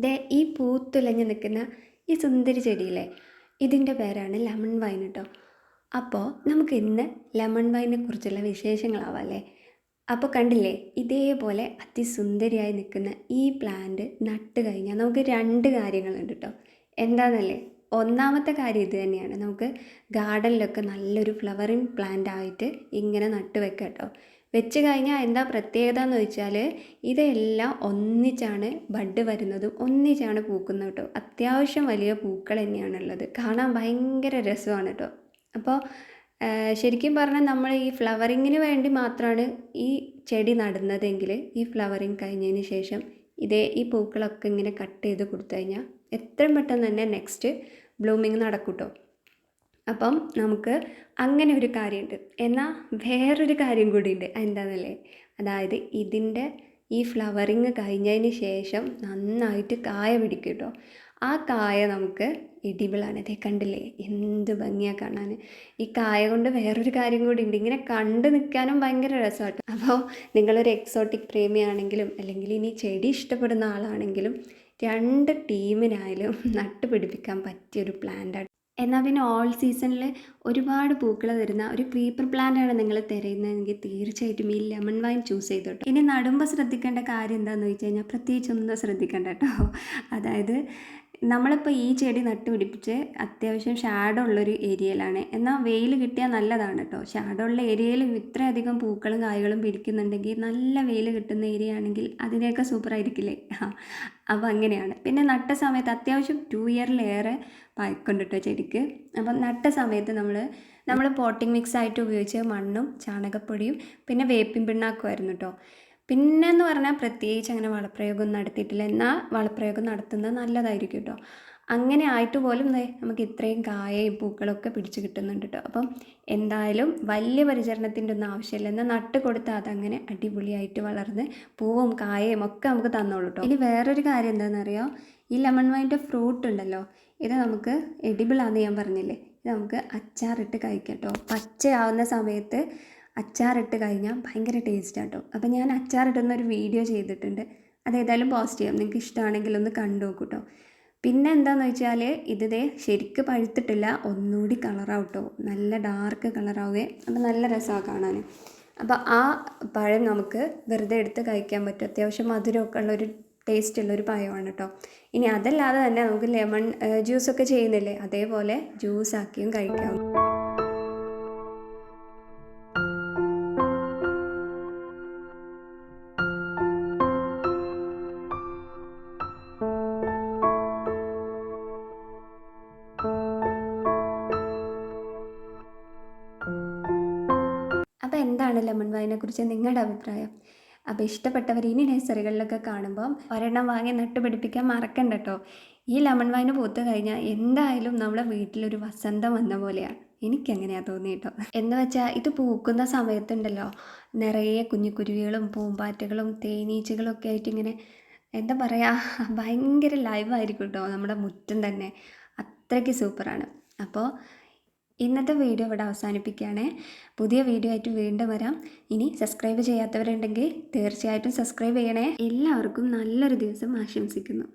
ദേ ഈ പൂത്തുലഞ്ഞ് നിൽക്കുന്ന ഈ സുന്ദരി ചെടിയില്ലേ ഇതിന്റെ പേരാണ് ലെമൺ വൈൻ കേട്ടോ അപ്പോൾ നമുക്ക് ഇന്ന് ലെമൺ വൈനെ കുറിച്ചുള്ള വിശേഷങ്ങളാവാം അപ്പോൾ കണ്ടില്ലേ ഇതേപോലെ അതിസുന്ദരിയായി നിൽക്കുന്ന ഈ പ്ലാന്റ് നട്ട് കഴിഞ്ഞാൽ നമുക്ക് രണ്ട് കാര്യങ്ങളുണ്ട് കേട്ടോ എന്താണെന്നല്ലേ ഒന്നാമത്തെ കാര്യം ഇത് തന്നെയാണ്. നമുക്ക് ഗാർഡനിലൊക്കെ നല്ലൊരു ഫ്ലവറിങ് പ്ലാന്റ് ആയിട്ട് ഇങ്ങനെ നട്ട് വെക്കാം കേട്ടോ വെച്ച് കഴിഞ്ഞാൽ എന്താ പ്രത്യേകത എന്ന് വെച്ചാൽ ഇതെല്ലാം ഒന്നിച്ചാണ് ബഡ് വരുന്നതും ഒന്നിച്ചാണ് പൂക്കുന്നത് കേട്ടോ. അത്യാവശ്യം വലിയ പൂക്കൾ തന്നെയാണുള്ളത്. കാണാൻ ഭയങ്കര രസമാണ് കേട്ടോ. അപ്പോൾ ശരിക്കും പറഞ്ഞാൽ നമ്മൾ ഈ ഫ്ലവറിങ്ങിന് വേണ്ടി മാത്രമാണ് ഈ ചെടി നടുന്നതെങ്കിൽ ഈ ഫ്ലവറിങ് കഴിഞ്ഞതിന് ശേഷം ഇതേ ഈ പൂക്കളൊക്കെ ഇങ്ങനെ കട്ട് ചെയ്ത് കൊടുത്തു കഴിഞ്ഞാൽ എത്രയും പെട്ടെന്ന് തന്നെ നെക്സ്റ്റ് ബ്ലൂമിങ് നടക്കൂട്ടോ കേട്ടോ. അപ്പം നമുക്ക് അങ്ങനെ ഒരു കാര്യമുണ്ട്. എന്നാൽ വേറൊരു കാര്യം കൂടിയുണ്ട്. എന്താണെന്നല്ലേ അതായത് ഇതിന്റെ ഈ ഫ്ലവറിങ് കഴിഞ്ഞതിന് ശേഷം നന്നായിട്ട് കായ പിടിക്കും കേട്ടോ. ആ കായ നമുക്ക് എഡിബിളാണ് അതേ കണ്ടില്ലേ? എന്ത് ഭംഗിയാണ് കാണാൻ. ഈ കായ കൊണ്ട് വേറൊരു കാര്യം കൂടി ഉണ്ട് ഇങ്ങനെ കണ്ട് നിൽക്കാനും ഭയങ്കര രസമാണ് അപ്പോൾ നിങ്ങളൊരു എക്സോട്ടിക് പ്രേമിയാണെങ്കിലും അല്ലെങ്കിൽ ഇനി ചെടി ഇഷ്ടപ്പെടുന്ന ആളാണെങ്കിലും രണ്ട് ടീമിനായാലും നട്ടുപിടിപ്പിക്കാൻ പറ്റിയൊരു പ്ലാന്റാണ് എന്നാൽ പിന്നെ ഓൾ സീസണിൽ ഒരുപാട് പൂക്കൾ തരുന്ന ഒരു ക്രീപ്പർ പ്ലാന്റാണ് നിങ്ങൾ തിരയുന്നതെങ്കിൽ തീർച്ചയായിട്ടും ഈ ലെമൺ വൈൻ ചൂസ് ചെയ്തോട്ടെ. ഇനി നടുമ്പോൾ ശ്രദ്ധിക്കേണ്ട കാര്യം എന്താണെന്ന് വെച്ച് കഴിഞ്ഞാൽ പ്രത്യേകിച്ചൊന്നും ശ്രദ്ധിക്കേണ്ട കേട്ടോ അതായത് നമ്മളിപ്പോൾ ഈ ചെടി നട്ടുപിടിപ്പിച്ച് അത്യാവശ്യം ഷാഡോ ഉള്ളൊരു ഏരിയയിലാണ് എന്നാൽ വെയിൽ കിട്ടിയാൽ നല്ലതാണ് കേട്ടോ ഷാഡോ ഉള്ള ഏരിയയിൽ ഇത്രയധികം പൂക്കളും കായ്കളും പിടിക്കുന്നുണ്ടെങ്കിൽ നല്ല വെയിൽ കിട്ടുന്ന ഏരിയ ആണെങ്കിൽ അതിനെയൊക്കെ സൂപ്പറായിരിക്കില്ലേ അപ്പോൾ അങ്ങനെയാണ്. പിന്നെ നട്ട സമയത്ത് അത്യാവശ്യം ടു ഇയറിലേറെ പഴക്കുണ്ട് കേട്ടോ ചെടിക്ക്. അപ്പം നട്ട സമയത്ത് നമ്മൾ നമ്മൾ പോട്ടിംഗ് മിക്സ് ആയിട്ട് ഉപയോഗിച്ച മണ്ണും ചാണകപ്പൊടിയും പിന്നെ വേപ്പിൻ പിണ്ണാക്കുമായിരുന്നു കേട്ടോ പിന്നെന്ന് പറഞ്ഞാൽ പ്രത്യേകിച്ച് അങ്ങനെ വളപ്രയോഗം നടത്തിയിട്ടില്ല. എന്നാൽ വളപ്രയോഗം നടത്തുന്നത് നല്ലതായിരിക്കും കേട്ടോ അങ്ങനെ ആയിട്ട് പോലും നമുക്ക് ഇത്രയും കായയും പൂക്കളൊക്കെ പിടിച്ച് കിട്ടുന്നുണ്ട് കേട്ടോ അപ്പം എന്തായാലും വലിയ പരിചരണത്തിന്റെ ഒന്നും ആവശ്യമില്ല. എന്നാൽ നട്ട് കൊടുത്താൽ അതങ്ങനെ അടിപൊളിയായിട്ട് വളർന്ന് പൂവും കായയും ഒക്കെ നമുക്ക് തന്നോളൂ കേട്ടോ ഇനി വേറൊരു കാര്യം എന്താണെന്നറിയോ ഈ ലെമൺ വൈന്റെ ഫ്രൂട്ട് ഉണ്ടല്ലോ ഇത് നമുക്ക് എഡിബിളാണെന്ന് ഞാൻ പറഞ്ഞില്ലേ? ഇത് നമുക്ക് അച്ചാറിട്ട് കഴിക്കാം കേട്ടോ പച്ചയാവുന്ന സമയത്ത് അച്ചാറിട്ട് കഴിഞ്ഞാൽ ഭയങ്കര ടേസ്റ്റ് കേട്ടോ അപ്പോൾ ഞാൻ അച്ചാറിടുന്ന ഒരു വീഡിയോ ചെയ്തിട്ടുണ്ട്. അതേതായാലും പോസ്റ്റ് ചെയ്യാം. നിങ്ങൾക്ക് ഇഷ്ടമാണെങ്കിൽ ഒന്ന് കണ്ടു നോക്കൂട്ടോ പിന്നെ എന്താണെന്ന് വെച്ചാൽ ഇതേ ശരിക്ക് പഴുത്തിട്ടില്ല. ഒന്നുകൂടി കളറാവും കേട്ടോ നല്ല ഡാർക്ക് കളറാവുകയെ അപ്പോൾ നല്ല രസമാണ് കാണാൻ അപ്പോൾ ആ പഴം നമുക്ക് വെറുതെ എടുത്ത് കഴിക്കാൻ പറ്റും. അത്യാവശ്യം മധുരമൊക്കെ ഉള്ളൊരു ടേസ്റ്റ് ഉള്ളൊരു പഴമാണ് കേട്ടോ ഇനി അതല്ലാതെ തന്നെ നമുക്ക് ലെമൺ ജ്യൂസൊക്കെ ചെയ്യുന്നില്ലേ? അതേപോലെ ജ്യൂസാക്കിയും കഴിക്കാം. ലെമൺ വൈനെ കുറിച്ച് നിങ്ങളുടെ അഭിപ്രായം. അപ്പോൾ ഇഷ്ടപ്പെട്ടവർ ഇനി നഴ്സറികളിലൊക്കെ കാണുമ്പം ഒരെണ്ണം വാങ്ങി നട്ടുപിടിപ്പിക്കാൻ മറക്കണ്ട കേട്ടോ. ഈ ലെമൺ വൈന് പൂത്ത് കഴിഞ്ഞാൽ എന്തായാലും നമ്മുടെ വീട്ടിലൊരു വസന്തം വന്ന പോലെയാണ് എനിക്കങ്ങനെയാണ് തോന്നി കേട്ടോ എന്ന് വെച്ചാൽ ഇത് പൂക്കുന്ന സമയത്തുണ്ടല്ലോ. നിറയെ കുഞ്ഞുകുരുവികളും പൂമ്പാറ്റകളും തേനീച്ചകളും ഒക്കെ ആയിട്ട് ഇങ്ങനെ എന്താ പറയുക ഭയങ്കര ലൈവായിരിക്കും കേട്ടോ നമ്മുടെ മുറ്റം തന്നെ. അത്രയ്ക്ക് സൂപ്പറാണ് അപ്പോൾ ഇന്നത്തെ വീഡിയോ ഇവിടെ അവസാനിപ്പിക്കുകയാണ്. പുതിയ വീഡിയോ ആയിട്ട് വീണ്ടും വരാം. ഇനി സബ്സ്ക്രൈബ് ചെയ്യാത്തവരുണ്ടെങ്കിൽ തീർച്ചയായിട്ടും സബ്സ്ക്രൈബ് ചെയ്യണേ. എല്ലാവർക്കും നല്ലൊരു ദിവസം ആശംസിക്കുന്നു.